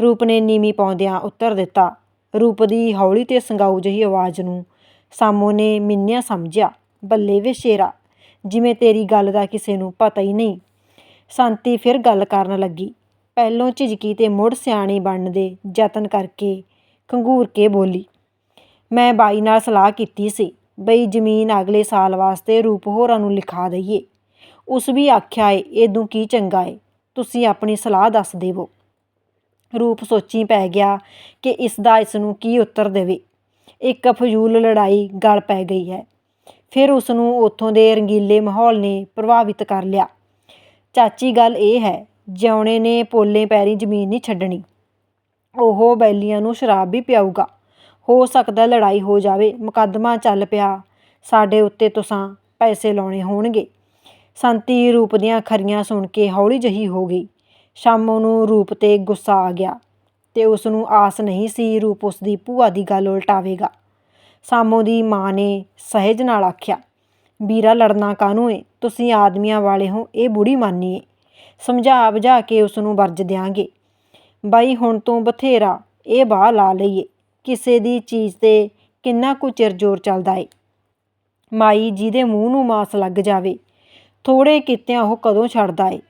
Speaker 1: ਰੂਪ ਨੇ ਨੀਵੀਂ ਪਾਉਂਦਿਆਂ ਉੱਤਰ ਦਿੱਤਾ। ਰੂਪ ਦੀ ਹੌਲੀ ਤੇ ਸੰਗਾਊ ਜਿਹੀ ਆਵਾਜ਼ ਨੂੰ ਸਾਮੋ ਨੇ ਮਿੰਨਿਆ ਸਮਝਿਆ, ਬੱਲੇ ਵੇ ਸ਼ੇਰਾ, ਜਿਵੇਂ ਤੇਰੀ ਗੱਲ ਦਾ ਕਿਸੇ ਨੂੰ ਪਤਾ ਹੀ ਨਹੀਂ। ਸੰਤੀ ਫਿਰ ਗੱਲ ਕਰਨ ਲੱਗੀ। ਪਹਿਲੋਂ ਝਿਜਕੀ ਤੇ ਮੁੜ ਸਿਆਣੀ ਬਣਨ ਦੇ ਯਤਨ ਕਰਕੇ ਖੰਗੂਰ ਕੇ ਬੋਲੀ। ਮੈਂ ਬਾਈ ਨਾਲ ਸਲਾਹ ਕੀਤੀ ਸੀ, ਬਈ ਜ਼ਮੀਨ ਅਗਲੇ ਸਾਲ ਵਾਸਤੇ ਰੂਪ ਹੋਰਾਂ ਨੂੰ ਲਿਖਾ ਦਈਏ। ਉਸ ਵੀ ਆਖਿਆ ਏ ਇਦੋਂ ਕੀ ਚੰਗਾ ਏ? ਤੁਸੀਂ ਆਪਣੀ ਸਲਾਹ ਦੱਸ ਦੇਵੋ। ਰੂਪ ਸੋਚੀ ਪੈ ਗਿਆ ਕਿ ਇਸ ਦਾ ਇਸ ਨੂੰ ਕੀ ਉੱਤਰ ਦੇਵੇ। ਇੱਕ ਫਜ਼ੂਲ ਲੜਾਈ ਗਲ ਪੈ ਗਈ ਹੈ। ਫਿਰ ਉਸ ਨੂੰ ਉੱਥੋਂ ਦੇ ਰੰਗੀਲੇ ਮਾਹੌਲ ਨੇ ਪ੍ਰਭਾਵਿਤ ਕਰ ਲਿਆ। ਚਾਚੀ ਗੱਲ ਇਹ ਹੈ, ਜਿਉਣੇ ਨੇ ਪੋਲੇ ਪੈਰੀ ਜ਼ਮੀਨ ਨਹੀਂ ਛੱਡਣੀ। ਉਹ ਬੈਲੀਆਂ ਨੂੰ ਸ਼ਰਾਬ ਵੀ ਪਿਆਊਗਾ। ਹੋ ਸਕਦਾ ਲੜਾਈ ਹੋ ਜਾਵੇ। ਮੁਕੱਦਮਾ ਚੱਲ ਪਿਆ। ਸਾਡੇ ਉੱਤੇ ਤੁਸਾਂ ਪੈਸੇ ਲਾਉਣੇ ਹੋਣਗੇ। ਸੰਤੀ ਰੂਪ ਦੀਆਂ ਖਰੀਆਂ ਸੁਣ ਕੇ ਹੌਲੀ ਜਹੀ ਹੋ ਗਈ। ਸ਼ਾਮੋ ਨੂੰ ਰੂਪ ਤੇ ਗੁੱਸਾ ਆ ਗਿਆ ਤੇ ਉਸ ਨੂੰ ਆਸ ਨਹੀਂ ਸੀ ਰੂਪ ਉਸ ਦੀ ਭੂਆ ਦੀ ਗੱਲ ਉਲਟਾਵੇਗਾ। ਸਾਮੋ ਦੀ ਮਾਂ ਨੇ ਸਹਿਜ ਨਾਲ ਆਖਿਆ, ਵੀਰਾ, ਲੜਨਾ ਕਾਹਨੂੰ ਏ? ਤੁਸੀਂ ਆਦਮੀਆਂ ਵਾਲੇ ਹੋ, ਇਹ ਬੁੜੀ ਮਾਨੀ ਏ। ਸਮਝਾ ਬੁਝਾ ਕੇ ਉਸ ਨੂੰ ਵਰਜ ਦਿਆਂਗੇ। ਬਾਈ ਹੁਣ ਤੋਂ ਬਥੇਰਾ, ਇਹ ਬਾਹ ਲਾ ਲਈਏ। ਕਿਸੇ ਦੀ ਚੀਜ਼ ਤੇ ਕਿੰਨਾ ਕੁ ਚਿਰ ਜ਼ੋਰ ਚੱਲਦਾ ਏ। ਮਾਈ ਜਿਹਦੇ ਮੂੰਹ ਨੂੰ ਮਾਸ ਲੱਗ ਜਾਵੇ ਥੋੜੇ ਕਿਤਿਆਂ ਉਹ ਕਦੋਂ ਛੱਡਦਾ ਏ।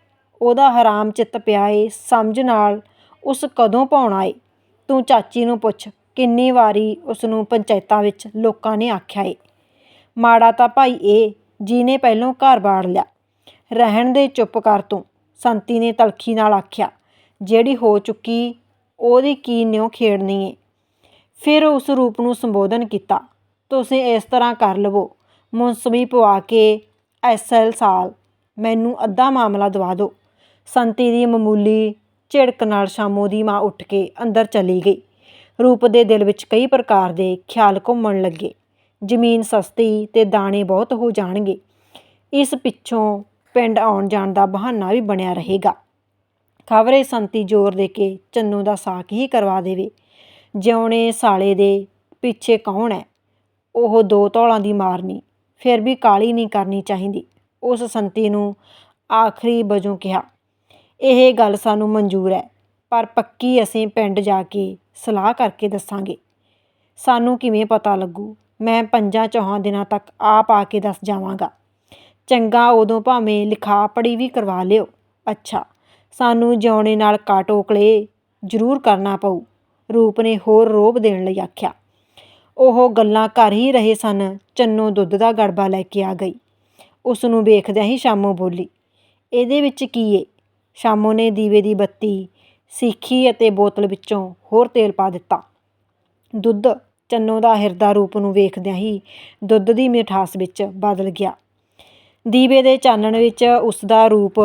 Speaker 1: ਉਹਦਾ ਹਰਾਮ ਚਿੱਤ ਪਿਆ ਏ, ਸਮਝ ਨਾਲ ਉਸ ਕਦੋਂ ਪਾਉਣਾ ਏ। ਤੂੰ ਚਾਚੀ ਨੂੰ ਪੁੱਛ, ਕਿੰਨੀ ਵਾਰੀ ਉਸ ਨੂੰ ਪੰਚਾਇਤਾਂ ਵਿੱਚ ਲੋਕਾਂ ਨੇ ਆਖਿਆ ਏ। ਮਾੜਾ ਤਾਂ ਭਾਈ ਇਹ, ਜਿਹਨੇ ਪਹਿਲੋਂ ਘਰ ਬਾੜ ਲਿਆ। ਰਹਿਣ ਦੇ ਚੁੱਪ ਕਰ ਤੂੰ, ਸੰਤੀ ਨੇ ਤਲਖੀ ਨਾਲ ਆਖਿਆ ਜਿਹੜੀ ਹੋ ਚੁੱਕੀ, ਉਹਦੀ ਕੀ ਨਿਉ ਖੇਡਣੀ ਏ। ਫਿਰ ਉਸ ਰੂਪ ਨੂੰ ਸੰਬੋਧਨ ਕੀਤਾ, ਤੁਸੀਂ ਇਸ ਤਰ੍ਹਾਂ ਕਰ ਲਵੋ। ਮੁਨਸਬੀ ਪਵਾ ਕੇ ਐਸਐਲ ਸਾਲ, ਮੈਨੂੰ ਅੱਧਾ ਮਾਮਲਾ ਦਵਾ ਦਿਓ। ਸੰਤੀ ਦੀ ਮਾਮੂਲੀ ਝਿੜਕ ਨਾਲ ਸ਼ਾਮੋ ਦੀ ਮਾਂ ਉੱਠ ਕੇ ਅੰਦਰ ਚਲੀ ਗਈ। ਰੂਪ ਦੇ ਦਿਲ ਵਿੱਚ ਕਈ ਪ੍ਰਕਾਰ ਦੇ ਖਿਆਲ ਘੁੰਮਣ ਲੱਗੇ। ਜ਼ਮੀਨ ਸਸਤੀ ਤੇ ਦਾਣੇ ਬਹੁਤ ਹੋ ਜਾਣਗੇ। ਇਸ ਪਿੱਛੋਂ ਪਿੰਡ ਆਉਣ ਜਾਣ ਦਾ ਬਹਾਨਾ ਵੀ ਬਣਿਆ ਰਹੇਗਾ। ਖਬਰੇ ਸੰਤੀ ਜ਼ੋਰ ਦੇ ਕੇ ਚੰਨੂ ਦਾ ਸਾਕ ਹੀ ਕਰਵਾ ਦੇਵੇ। ਜਿਉਣੇ ਸਾਲੇ ਦੇ ਪਿੱਛੇ ਕੌਣ ਹੈ? ਉਹ ਦੋ ਧੌਲਾਂ ਦੀ ਮਾਰਨੀ ਫਿਰ ਵੀ ਕਾਲੀ ਨਹੀਂ ਕਰਨੀ ਚਾਹੀਦੀ। ਉਸ ਸੰਤੀ ਨੂੰ ਆਖਰੀ ਵਜੋਂ ਕਿਹਾ, ਇਹ ਗੱਲ ਸਾਨੂੰ ਮਨਜ਼ੂਰ ਹੈ, ਪਰ ਪੱਕੀ ਅਸੀਂ ਪਿੰਡ ਜਾ ਕੇ ਸਲਾਹ ਕਰਕੇ ਦੱਸਾਂਗੇ। ਸਾਨੂੰ ਕਿਵੇਂ ਪਤਾ ਲੱਗੂ? ਮੈਂ ਪੰਜਾਂ ਚੌਹਾਂ ਦਿਨਾਂ ਤੱਕ ਆਪ ਆ ਕੇ ਦੱਸ ਜਾਵਾਂਗਾ। ਚੰਗਾ ਉਦੋਂ ਭਾਵੇਂ ਲਿਖਾ ਪੜੀ ਵੀ ਕਰਵਾ ਲਿਓ। ਅੱਛਾ ਸਾਨੂੰ ਜਿਉਣੇ ਨਾਲ ਕਾਟੋਕਲੇ ਜ਼ਰੂਰ ਕਰਨਾ ਪਊ, ਰੂਪ ਨੇ ਹੋਰ ਰੋਬ ਦੇਣ ਲਈ ਆਖਿਆ। ਉਹ ਗੱਲਾਂ ਕਰ ਹੀ ਰਹੇ ਸਨ, ਚੰਨੋ ਦੁੱਧ ਦਾ ਗੜਬਾ ਲੈ ਕੇ ਆ ਗਈ। ਉਸ ਨੂੰ ਵੇਖਦਿਆਂ ਹੀ ਸ਼ਾਮੋ ਬੋਲੀ, ਇਹਦੇ ਵਿੱਚ ਕੀ ਏ? ਸ਼ਾਮੋ ਨੇ ਦੀਵੇ ਦੀ ਬੱਤੀ, ਸੀਖੀ ਅਤੇ ਬੋਤਲ ਵਿੱਚੋਂ ਹੋਰ ਤੇਲ ਪਾ ਦਿੱਤਾ। ਦੁੱਧ ਚੰਨੋ ਦਾ ਹਿਰਦਾ ਰੂਪ ਨੂੰ ਵੇਖਦਿਆਂ ਹੀ ਦੁੱਧ ਦੀ ਮਿਠਾਸ ਵਿੱਚ ਬਦਲ ਗਿਆ। ਦੀਵੇ ਦੇ ਚਾਨਣ ਵਿੱਚ ਉਸ ਦਾ ਰੂਪ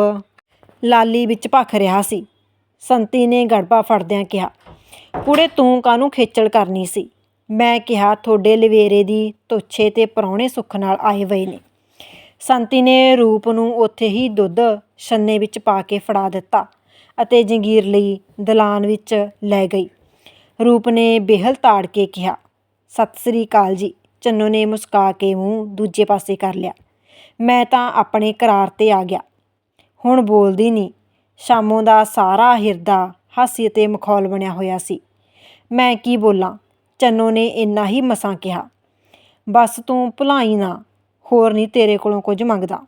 Speaker 1: ਲਾਲੀ ਵਿੱਚ ਭਖ ਰਿਹਾ ਸੀ। ਸੰਤੀ ਨੇ ਗੜਬਾ ਫੜਦਿਆਂ ਕਿਹਾ, ਕੁੜੇ, ਤੂੰ ਕਾਹਨੂੰ ਖੇਚਲ ਕਰਨੀ ਸੀ? ਮੈਂ ਕਿਹਾ, ਤੁਹਾਡੇ ਲਵੇਰੇ ਦੀ ਤੋਛੇ ਤੇ ਪਰੌਣੇ ਸੁੱਖ ਨਾਲ ਆਏ ਹੋਏ ਨੇ। ਸੰਤੀ ਨੇ ਰੂਪ ਨੂੰ ਉੱਥੇ ਹੀ ਦੁੱਧ ਛੰਨੇ ਵਿੱਚ ਪਾ ਕੇ ਫੜਾ ਦਿੱਤਾ ਅਤੇ ਜੰਗੀਰ ਲਈ ਦਲਾਨ ਵਿੱਚ ਲੈ ਗਈ। ਰੂਪ ਨੇ ਬੇਹਲ ਤਾੜ ਕੇ ਕਿਹਾ, ਸਤਿ ਸ੍ਰੀ ਅਕਾਲ ਜੀ। ਚੰਨੋ ਨੇ ਮੁਸਕਾ ਕੇ ਮੂੰਹ ਦੂਜੇ ਪਾਸੇ ਕਰ ਲਿਆ। ਮੈਂ ਤਾਂ ਆਪਣੇ ਕਰਾਰ ਤੇ ਆ ਗਿਆ। ਹੁਣ ਬੋਲਦੀ ਨਹੀਂ ਸ਼ਾਮੋਂ ਦਾ ਸਾਰਾ ਹਿਰਦਾ ਹਾਸੀ ਅਤੇ ਮਖੌਲ ਬਣਿਆ ਹੋਇਆ ਸੀ। ਮੈਂ ਕੀ ਬੋਲਾਂ? ਚੰਨੋ ਨੇ ਇੰਨਾ ਹੀ ਮਸਾਂ ਕਿਹਾ। ਬਸ ਤੂੰ ਭੁਲਾਈ ਨਾ, ਹੋਰ ਨਹੀਂ ਤੇਰੇ ਕੋਲੋਂ ਕੁਝ ਮੰਗਦਾ।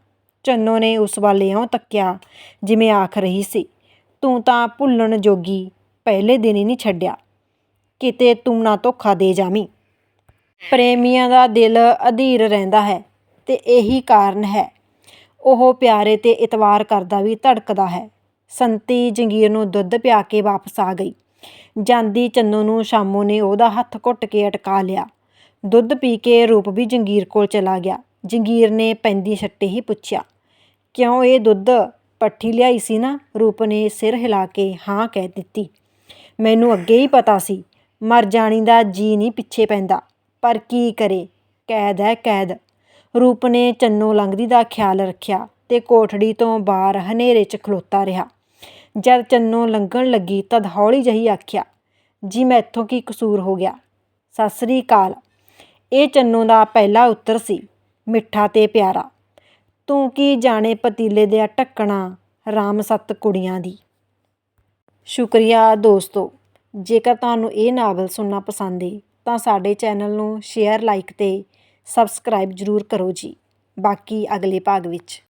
Speaker 1: ਚੰਨੋ ਨੇ ਉਸ ਵੱਲ ਇਉਂ ਤੱਕਿਆ ਜਿਵੇਂ ਆਖ ਰਹੀ ਸੀ। ਤੂੰ ਤਾਂ ਭੁੱਲਣ ਜੋਗੀ ਪਹਿਲੇ ਦਿਨ ਹੀ ਨਹੀਂ ਛੱਡਿਆ। ਕਿਤੇ ਤੂੰ ਨਾ ਧੋਖਾ ਦੇ ਜਾਵੀਂ। ਪ੍ਰੇਮੀਆਂ ਦਾ ਦਿਲ ਅਧੀਰ ਰਹਿੰਦਾ ਹੈ ਤੇ ਇਹੀ ਕਾਰਨ ਹੈ। ਉਹ ਪਿਆਰੇ ਤੇ ਇਤਵਾਰ ਕਰਦਾ ਵੀ ਧੜਕਦਾ ਹੈ। ਸੰਤੀ ਜੰਗੀਰ ਨੂੰ ਦੁੱਧ ਪਿਆ ਕੇ ਵਾਪਸ ਆ ਗਈ। ਜਾਂਦੀ ਚੰਨੋ ਨੂੰ ਸ਼ਾਮੋ ਨੇ ਉਹਦਾ ਹੱਥ ਘੁੱਟ ਕੇ ਅਟਕਾ ਲਿਆ। ਦੁੱਧ ਪੀ ਕੇ ਰੂਪ ਵੀ ਜੰਗੀਰ ਕੋਲ ਚਲਾ ਗਿਆ। ਜੰਗੀਰ ਨੇ ਪੈਂਦੀ ਛੱਟੇ ਹੀ ਪੁੱਛਿਆ, ਕਿਉਂ ਇਹ ਦੁੱਧ ਪੱਠੀ ਲਿਆਈ ਸੀ ਨਾ? ਰੂਪ ਨੇ ਸਿਰ ਹਿਲਾ ਕੇ ਹਾਂ ਕਹਿ ਦਿੱਤੀ। ਮੈਨੂੰ ਅੱਗੇ ਹੀ ਪਤਾ ਸੀ। ਮਰ ਜਾਣੀ ਦਾ ਜੀ ਨਹੀਂ ਪਿੱਛੇ ਪੈਂਦਾ। ਪਰ ਕੀ ਕਰੇ? ਕੈਦ ਹੈ ਕੈਦ। ਰੂਪ ਨੇ ਚੰਨੋ ਲੰਘਦੀ ਦਾ ਖਿਆਲ ਰੱਖਿਆ ਤੇ ਕੋਠੜੀ ਤੋਂ ਬਾਹਰ ਹਨੇਰੇ 'ਚ ਖਲੋਤਾ ਰਿਹਾ। ਜਦ ਚੰਨੋ ਲੰਘਣ ਲੱਗੀ ਤਦ ਹੌਲੀ ਜਹੀ ਆਖਿਆ, ਜੀ ਮੈਥੋਂ ਕੀ ਕਸੂਰ ਹੋ ਗਿਆ? ਸਤਿ ਸ੍ਰੀ ਅਕਾਲ। ਇਹ ਚੰਨੋ ਦਾ ਪਹਿਲਾ ਉੱਤਰ ਸੀ, ਮਿੱਠਾ ਤੇ ਪਿਆਰਾ। ਤੂੰ ਕੀ ਜਾਣੇ ਪਤੀਲੇ ਦੇ ਢੱਕਣਾ, ਰਾਮ ਸੱਤ ਕੁੜੀਆਂ ਦੀ? ਸ਼ੁਕਰੀਆ ਦੋਸਤੋ, ਜੇਕਰ ਤੁਹਾਨੂੰ ਇਹ ਨਾਵਲ ਸੁਣਨਾ ਪਸੰਦ ਹੈ ਤਾਂ ਸਾਡੇ ਚੈਨਲ ਨੂੰ ਸ਼ੇਅਰ, ਲਾਈਕ ਤੇ ਸਬਸਕ੍ਰਾਈਬ ਜ਼ਰੂਰ ਕਰੋ ਜੀ। ਬਾਕੀ ਅਗਲੇ ਭਾਗ ਵਿੱਚ।